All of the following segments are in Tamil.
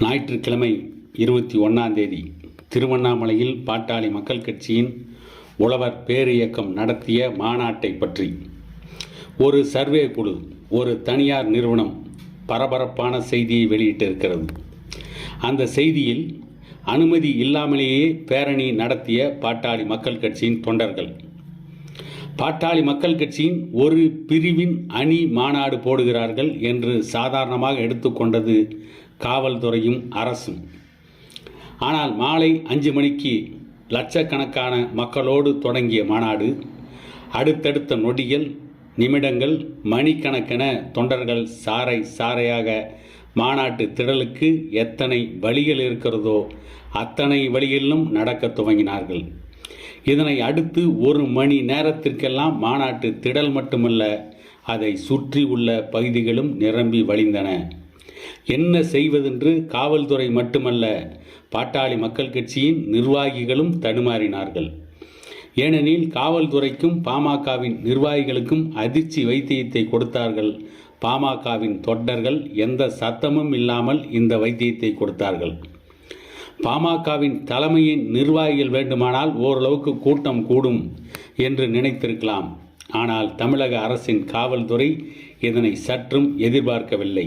ஞாயிற்றுக்கிழமை இருபத்தி ஒன்றாம் தேதி திருவண்ணாமலையில் பாட்டாளி மக்கள் கட்சியின் உழவர் பேரியக்கம் நடத்திய மாநாட்டை பற்றி. ஒரு சர்வே குழு ஒரு தனியார் நிறுவனம் பரபரப்பான செய்தியை வெளியிட்டிருக்கிறது. அந்த செய்தியில் அனுமதி இல்லாமலேயே பேரணி நடத்திய பாட்டாளி மக்கள் கட்சியின் தொண்டர்கள். பாட்டாளி மக்கள் கட்சியின் ஒரு பிரிவின் அணி மாநாடு போடுகிறார்கள் என்று சாதாரணமாக எடுத்துக்கொண்டது காவல்துறையும் அரசும். ஆனால் மாலை அஞ்சு மணிக்கு லட்சக்கணக்கான மக்களோடு தொடங்கிய மாநாடு அடுத்தடுத்த நொடிகள் நிமிடங்கள் மணிக்கணக்கென தொண்டர்கள் சாறை சாறையாக மாநாட்டு திடலுக்கு எத்தனை வழிகள் இருக்கிறதோ அத்தனை வழிகளிலும் நடக்கத் துவங்கினார்கள். இதனை அடுத்து ஒரு மணி நேரத்திற்கெல்லாம் மாநாட்டு திடல் மட்டுமல்ல அதை சுற்றி உள்ள பகுதிகளும் நிரம்பி வழிந்தன. என்ன செய்வதென்று காவல்துறை மட்டுமல்ல பாட்டாளி மக்கள் கட்சியின் நிர்வாகிகளும் தடுமாறினார்கள். ஏனெனில் காவல்துறைக்கும் பாமகவின் நிர்வாகிகளுக்கும் அதிர்ச்சி வைத்தியத்தை கொடுத்தார்கள். பாமகவின் தொண்டர்கள் எந்த சத்தமும் இல்லாமல் இந்த வைத்தியத்தை கொடுத்தார்கள். பாமகவின் தலைமையின் நிர்வாகிகள் வேண்டுமானால் ஓரளவுக்கு கூட்டம் கூடும் என்று நினைத்திருக்கலாம். ஆனால் தமிழக அரசின் காவல்துறை இதனை சற்றும் எதிர்பார்க்கவில்லை.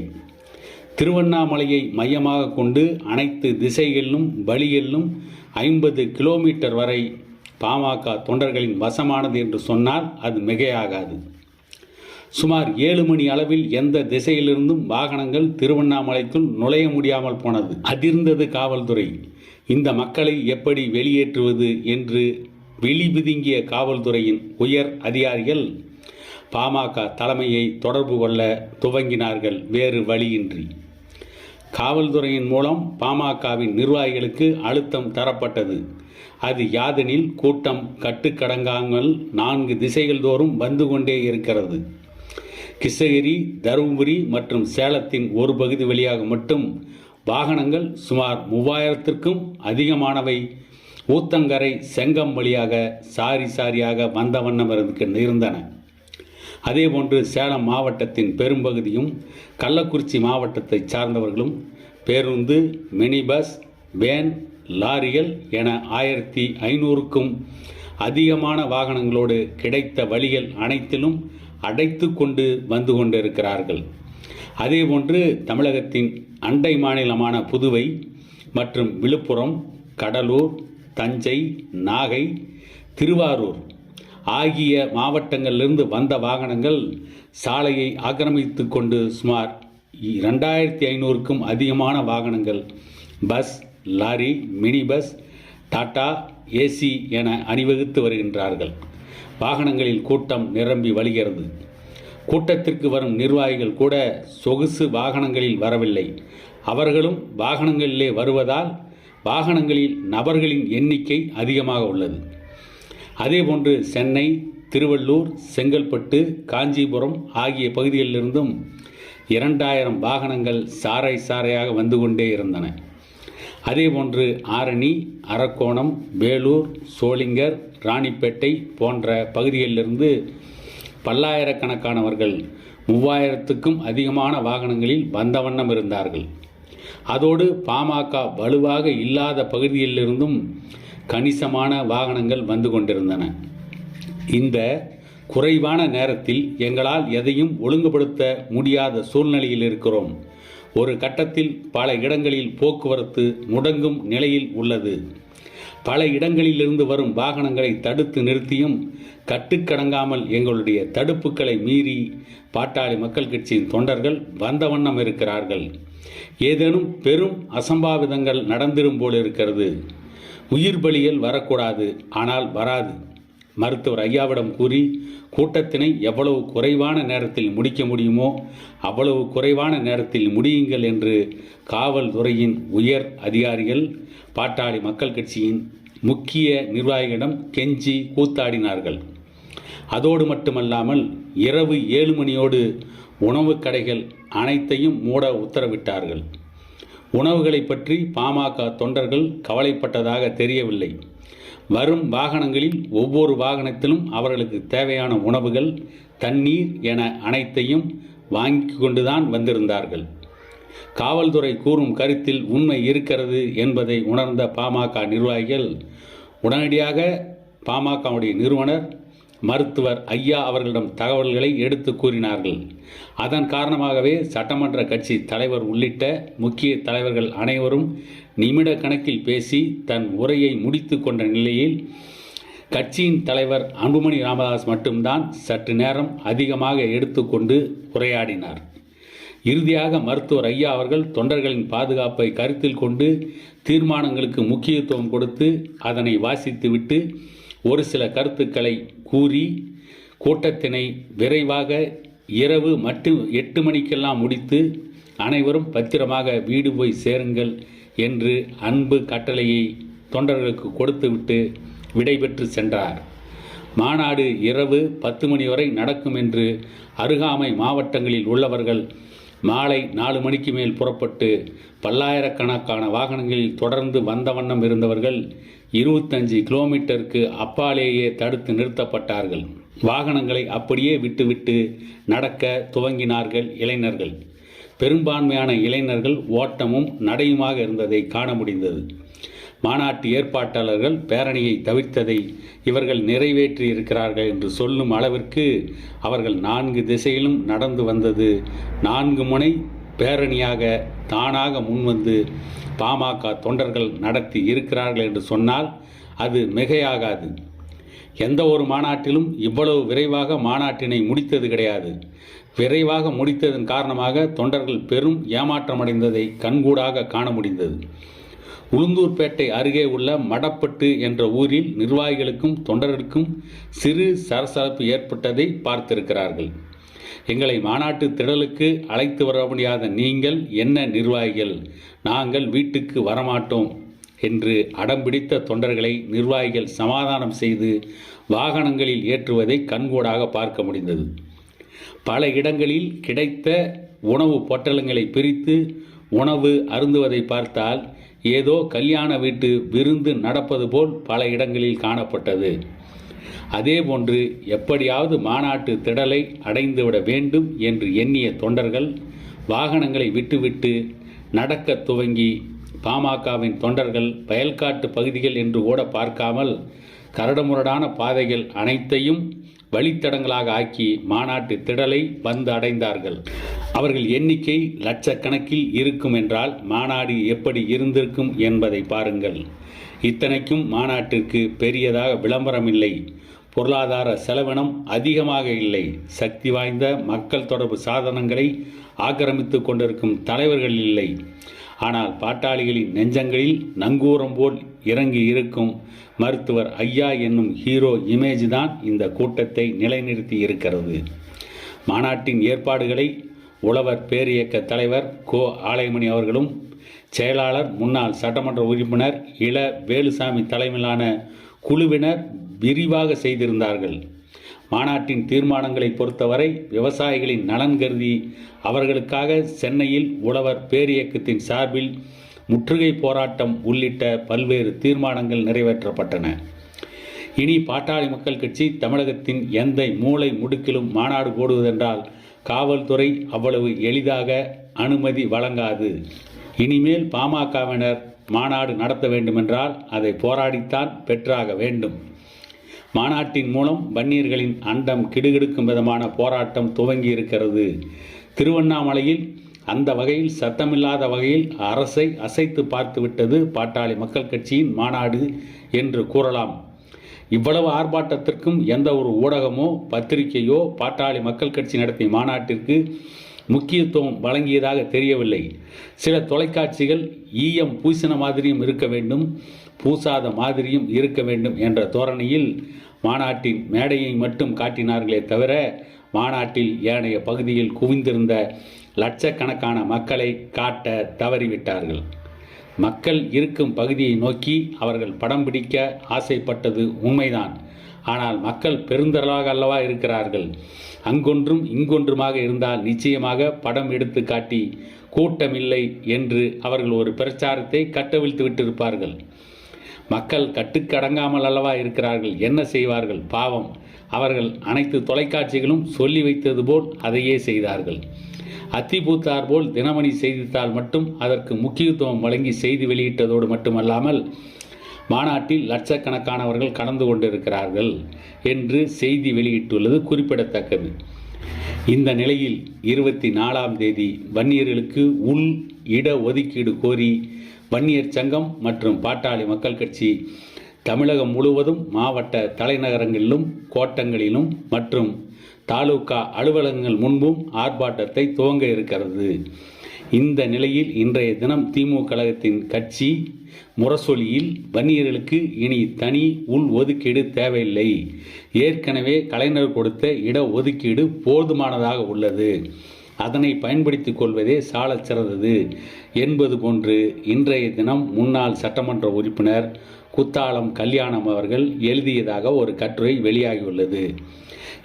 திருவண்ணாமலையை மையமாக கொண்டு அனைத்து திசைகளிலும் வழிகளிலும் ஐம்பது கிலோமீட்டர் வரை பாமக தொண்டர்களின் வசமானது என்று சொன்னால் அது மிகையாகாது. சுமார் ஏழு மணி அளவில் எந்த திசையிலிருந்தும் வாகனங்கள் திருவண்ணாமலைக்குள் நுழைய முடியாமல் போனது. அதிர்ந்தது காவல்துறை. இந்த மக்களை எப்படி வெளியேற்றுவது என்று வெளி பிதுங்கிய காவல்துறையின் உயர் அதிகாரிகள் பாமக தலைமையை தொடர்பு கொள்ள துவங்கினார்கள். வேறு வழியின்றி. காவல்துறையின் மூலம் பாமகவின் நிர்வாகிகளுக்கு அழுத்தம் தரப்பட்டது. அது யாதெனில் கூட்டம் கட்டுக்கடங்காமல் நான்கு திசைகள் தோறும் வந்து கொண்டே இருக்கிறது. கிருஷ்ணகிரி தருமபுரி மற்றும் சேலத்தின் ஒரு பகுதி வழியாக மட்டும் வாகனங்கள் சுமார் மூவாயிரத்திற்கும் அதிகமானவை. ஊத்தங்கரை செங்கம் வழியாக சாரி சாரியாக வந்த வண்ணம் இருந்து- இருந்தன. அதேபோன்று சேலம் மாவட்டத்தின் பெரும்பகுதியும் கள்ளக்குறிச்சி மாவட்டத்தை சார்ந்தவர்களும் பேருந்து மினி பஸ் வேன் லாரிகள் என ஆயிரத்தி ஐநூறுக்கும் அதிகமான வாகனங்களோடு கிடைத்த வழிகள் அனைத்திலும் அடைத்து கொண்டு வந்து கொண்டிருக்கிறார்கள். அதேபோன்று தமிழகத்தின் அண்டை மாநிலமான புதுவை மற்றும் விழுப்புரம் கடலூர் தஞ்சை நாகை திருவாரூர் ஆகிய மாவட்டங்களிலிருந்து வந்த வாகனங்கள் சாலையை ஆக்கிரமித்து கொண்டு சுமார் ரெண்டாயிரத்தி ஐநூறுக்கும் அதிகமான வாகனங்கள் bus lorry mini bus Tata AC என அணிவகுத்து வருகின்றார்கள். வாகனங்களில் கூட்டம் நிரம்பி வழிகிறது. கூட்டத்திற்கு வரும் நிர்வாகிகள் கூட சொகுசு வாகனங்களில் வரவில்லை. அவர்களும் வாகனங்களிலே வருவதால் வாகனங்களில் நபர்களின் எண்ணிக்கை அதிகமாக உள்ளது. அதேபோன்று சென்னை திருவள்ளூர் செங்கல்பட்டு காஞ்சிபுரம் ஆகிய பகுதிகளிலிருந்தும் இரண்டாயிரம் வாகனங்கள் சாறை சாறையாக வந்து கொண்டே இருந்தன. அதேபோன்று ஆரணி அரக்கோணம் வேலூர் சோளிங்கர் ராணிப்பேட்டை போன்ற பகுதிகளிலிருந்து பல்லாயிரக்கணக்கானவர்கள் மூவாயிரத்துக்கும் அதிகமான வாகனங்களில் வந்த வண்ணம் இருந்தார்கள். அதோடு பாமக வலுவாக இல்லாத பகுதியிலிருந்தும் கணிசமான வாகனங்கள் வந்து கொண்டிருந்தன. இந்த குறைவான நேரத்தில் எங்களால் எதையும் ஒழுங்குபடுத்த முடியாத சூழ்நிலையில் இருக்கிறோம். ஒரு கட்டத்தில் பல இடங்களில் போக்குவரத்து முடங்கும் நிலையில் உள்ளது. பல இடங்களிலிருந்து வரும் வாகனங்களை தடுத்து நிறுத்தியும் கட்டுக்கடங்காமல் எங்களுடைய தடுப்புகளை மீறி பாட்டாளி மக்கள் கட்சியின் தொண்டர்கள் வந்த வண்ணம் இருக்கிறார்கள். ஏதேனும் பெரும் அசம்பாவிதங்கள் நடந்திரும் போல் இருக்கிறது. உயிர் பலிகள் வரக்கூடாது. ஆனால் வராது. மருத்துவர் ஐயாவிடம் கூறி கூட்டத்தினை எவ்வளவு குறைவான நேரத்தில் முடிக்க முடியுமோ அவ்வளவு குறைவான நேரத்தில் முடியுங்கள் என்று காவல்துறையின் உயர் அதிகாரிகள் பாட்டாளி மக்கள் கட்சியின் முக்கிய நிர்வாகிகளிடம் கெஞ்சி கூத்தாடினார்கள். அதோடு மட்டுமல்லாமல் இரவு ஏழு மணியோடு உணவுக் கடைகள் அனைத்தையும் மூட உத்தரவிட்டார்கள். உணவுகளை பற்றி பாமக தொண்டர்கள் கவலைப்பட்டதாக தெரியவில்லை. வரும் வாகனங்களில் ஒவ்வொரு வாகனத்திலும் அவர்களுக்கு தேவையான உணவுகள் தண்ணீர் என அனைத்தையும் வாங்கி கொண்டுதான் வந்திருந்தார்கள். காவல்துறை கூறும் கருத்தில் உண்மை இருக்கிறது என்பதை உணர்ந்த பாமக நிர்வாகிகள் உடனடியாக பாமகவுடைய நிறுவனர் மருத்துவர் ஐயா அவர்களிடம் தகவல்களை எடுத்து கூறினார்கள். அதன் காரணமாகவே சட்டமன்ற கட்சி தலைவர் உள்ளிட்ட முக்கிய தலைவர்கள் அனைவரும் நிமிட கணக்கில் பேசி தன் உரையை முடித்து கொண்ட நிலையில் கட்சியின் தலைவர் அன்புமணி ராமதாஸ் மட்டும்தான் சற்று நேரம் அதிகமாக எடுத்துக்கொண்டு உரையாடினார். இறுதியாக மருத்துவர் ஐயா அவர்கள் தொண்டர்களின் பாதுகாப்பை கருத்தில் கொண்டு தீர்மானங்களுக்கு முக்கியத்துவம் கொடுத்து அதனை வாசித்துவிட்டு ஒரு சில கருத்துக்களை கூறி கூட்டத்தினை விரைவாக இரவு மட்டும் எட்டு மணிக்கெல்லாம் முடித்து அனைவரும் பத்திரமாக வீடு போய் சேருங்கள் என்று அன்பு கட்டளையை தொண்டர்களுக்கு கொடுத்துவிட்டு விடைபெற்று சென்றார். மாநாடு இரவு பத்து மணி வரை நடக்கும் என்று அருகாமை மாவட்டங்களில் உள்ளவர்கள் மாலை நாலு மணிக்கு மேல் புறப்பட்டு பல்லாயிரக்கணக்கான வாகனங்களில் தொடர்ந்து வந்த வண்ணம் இருந்தவர்கள் இருபத்தஞ்சு கிலோமீட்டருக்கு அப்பாலேயே தடுத்து நிறுத்தப்பட்டார்கள். வாகனங்களை அப்படியே விட்டுவிட்டு நடக்க துவங்கினார்கள் இளைஞர்கள். பெரும்பான்மையான இளைஞர்கள் ஓட்டமும் நடையுமாக இருந்ததை காண முடிந்தது. மாநாட்டு ஏற்பாட்டாளர்கள் பேரணியை தவிர்த்ததை இவர்கள் நிறைவேற்றி இருக்கிறார்கள் என்று சொல்லும் அளவிற்கு அவர்கள் நான்கு திசையிலும் நடந்து வந்தது. நான்கு முனை பேரணியாக தானாக முன்வந்து பாமக தொண்டர்கள் நடத்தி இருக்கிறார்கள் என்று சொன்னால் அது மிகையாகாது. எந்த ஒரு மாநாட்டிலும் இவ்வளவு விரைவாக மாநாட்டினை முடித்தது கிடையாது. விரைவாக முடித்ததன் காரணமாக தொண்டர்கள் பெரும் ஏமாற்றமடைந்ததை கண்கூடாக காண முடிந்தது. உளுந்தூர்பேட்டை அருகே உள்ள மடப்பட்டு என்ற ஊரில் நிர்வாகிகளுக்கும் தொண்டர்களுக்கும் சிறு சரசரப்பு ஏற்பட்டதை பார்த்திருக்கிறார்கள். எங்களை மாநாட்டு திடலுக்கு அழைத்து வர முடியாத நீங்கள் என்ன நிர்வாகிகள்? நாங்கள் வீட்டுக்கு வரமாட்டோம் என்று அடம்பிடித்த தொண்டர்களை நிர்வாகிகள் சமாதானம் செய்து வாகனங்களில் ஏற்றுவதை கண்கூடாக பார்க்க முடிந்தது. பல இடங்களில் கிடைத்த உணவு பொட்டலங்களை பிரித்து உணவு அருந்துவதை பார்த்தால் ஏதோ கல்யாண வீட்டு விருந்து நடப்பது போல் பல இடங்களில் காணப்பட்டது. அதேபோன்று எப்படியாவது மாநாட்டு திடலை அடைந்துவிட வேண்டும் என்று எண்ணிய தொண்டர்கள் வாகனங்களை விட்டுவிட்டு நடக்க துவங்கி பாமகவின் தொண்டர்கள் வயல்காட்டு பகுதிகள் என்று ஓட பார்க்காமல் கரடுமுரடான பாதைகள் அனைத்தையும் வழித்தடங்களாக ஆக்கி மாநாட்டு திடலை வந்து அடைந்தார்கள். அவர்கள் எண்ணிக்கை லட்சக்கணக்கில் இருக்கும் என்றால் மாநாடு எப்படி இருந்திருக்கும் என்பதை பாருங்கள். இத்தனைக்கும் மாநாட்டிற்கு பெரியதாக விளம்பரம் இல்லை பொருளாதார செலவினம் அதிகமாக இல்லை. சக்தி வாய்ந்த மக்கள் தொடர்பு சாதனங்களை ஆக்கிரமித்து கொண்டிருக்கும் தலைவர்கள் இல்லை. ஆனால் பாட்டாளிகளின் நெஞ்சங்களில் நங்கூரம் போல் இறங்கி இருக்கும் மருத்துவர் ஐயா என்னும் ஹீரோ இமேஜ் தான் இந்த கூட்டத்தை நிலைநிறுத்தி இருக்கிறது. மாநாட்டின் ஏற்பாடுகளை உழவர் பேரியக்க தலைவர் கோ. ஆலைமணி அவர்களும் செயலாளர் முன்னாள் சட்டமன்ற உறுப்பினர் இள. வேலுசாமி தலைமையிலான குழுவினர் விரிவாக செய்திருந்தார்கள். மாநாட்டின் தீர்மானங்களை பொறுத்தவரை விவசாயிகளின் நலன் கருதி அவர்களுக்காக சென்னையில் உழவர் பேரியக்கத்தின் சார்பில் முற்றுகை போராட்டம் உள்ளிட்ட பல்வேறு தீர்மானங்கள் நிறைவேற்றப்பட்டன. இனி பாட்டாளி மக்கள் கட்சி தமிழகத்தின் எந்த மூளை முடுக்கிலும் மாநாடு போடுவதென்றால் காவல்துறை அவ்வளவு எளிதாக அனுமதி வழங்காது. இனிமேல் பாமகவினர் மாநாடு நடத்த வேண்டுமென்றால் அதை போராடித்தான் பெற்றாக வேண்டும். மாநாட்டின் மூலம் வன்னியர்களின் அண்டம் கிடுகிடுக்கும் விதமான போராட்டம் துவங்கி இருக்கிறது திருவண்ணாமலையில் அந்த வகையில் சத்தமில்லாத வகையில் அரசை அசைத்து பார்த்துவிட்டது பாட்டாளி மக்கள் கட்சியின் மாநாடு என்று கூறலாம். இவ்வளவு ஆர்ப்பாட்டத்திற்கும் எந்த ஒரு ஊடகமோ பத்திரிகையோ பாட்டாளி மக்கள் கட்சி நடத்திய மாநாட்டிற்கு முக்கியத்துவம் வழங்கியதாக தெரியவில்லை. சில தொலைக்காட்சிகள் ஈயம் பூசின மாதிரியும் இருக்க வேண்டும் பூசாத மாதிரியும் இருக்க வேண்டும் என்ற தோரணையில் மாநாட்டின் மேடையை மட்டும் காட்டினார்களே தவிர மாநாட்டில் ஏனைய பகுதியில் குவிந்திருந்த லட்சக்கணக்கான மக்களை காட்ட தவறிவிட்டார்கள். மக்கள் இருக்கும் பகுதியை நோக்கி அவர்கள் படம் பிடிக்க ஆசைப்பட்டது உண்மைதான். ஆனால் மக்கள் பெருந்தரலாக அல்லவா இருக்கிறார்கள்? அங்கொன்றும் இங்கொன்றுமாக இருந்தால் நிச்சயமாக படம் எடுத்து காட்டி கூட்டமில்லை என்று அவர்கள் ஒரு பிரச்சாரத்தை கட்டவிழ்த்து விட்டிருப்பார்கள். மக்கள் கட்டுக்கடங்காமல் அல்லவா இருக்கிறார்கள்? என்ன செய்வார்கள்? பாவம். அவர்கள் அனைத்து தொலைக்காட்சிகளும் சொல்லி வைத்தது போல் அதையே செய்தார்கள். அத்திபூத்தார் போல் தினமணி செய்தித்தாள் மட்டும் அதற்கு முக்கியத்துவம் வழங்கி செய்தி வெளியிட்டதோடு மட்டுமல்லாமல் மாநாட்டில் லட்சக்கணக்கானவர்கள் கலந்து கொண்டிருக்கிறார்கள் என்று செய்தி வெளியிட்டுள்ளது குறிப்பிடத்தக்கது. இந்த நிலையில் இருபத்தி நாலாம் தேதி வன்னியர்களுக்கு உள் இட ஒதுக்கீடு கோரி வன்னியர் சங்கம் மற்றும் பாட்டாளி மக்கள் கட்சி தமிழகம் முழுவதும் மாவட்ட தலைநகரங்களிலும் கோட்டங்களிலும் மற்றும் தாலுகா அலுவலகங்கள் முன்பும் ஆர்ப்பாட்டத்தை துவங்க இருக்கிறது. இந்த நிலையில் இன்றைய தினம் திமுக கழகத்தின் கட்சி முரசொலியில் வன்னியர்களுக்கு இனி தனி உள் ஒதுக்கீடு தேவையில்லை. ஏற்கனவே கலைஞர் கொடுத்த இட ஒதுக்கீடு போதுமானதாக உள்ளது. அதனை பயன்படுத்திக் கொள்வதே சாலச் சிறந்தது என்பது போன்று இன்றைய தினம் முன்னாள் சட்டமன்ற உறுப்பினர் குத்தாலம் கல்யாணம் அவர்கள் எழுதியதாக ஒரு கட்டுரை வெளியாகியுள்ளது.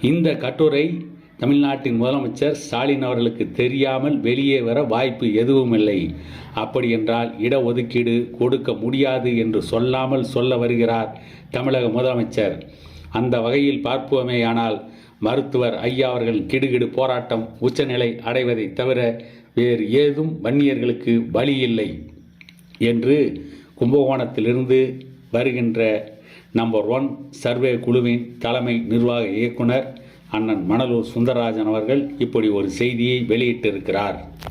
இந்த கட்டுரை தமிழ்நாட்டின் முதலமைச்சர் ஸ்டாலின் அவர்களுக்கு தெரியாமல் வெளியே வர வாய்ப்பு எதுவும் இல்லை அப்படி இடஒதுக்கீடு கொடுக்க முடியாது என்று சொல்லாமல் சொல்ல வருகிறார் தமிழக முதலமைச்சர். அந்த வகையில் பார்ப்போமேயானால் மருத்துவர் ஐயா அவர்கள் கிடுகிடு போராட்டம் உச்சநிலை அடைவதை தவிர வேறு ஏதும் வன்னியர்களுக்கு வழி இல்லை என்று கும்பகோணத்திலிருந்து வருகின்ற நம்பர் ஒன் சர்வே குழுவின் தலைமை நிர்வாக இயக்குனர் அண்ணன் மணலூர் சுந்தரராஜன் அவர்கள் இப்படி ஒரு செய்தியை வெளியிட்டிருக்கிறார்.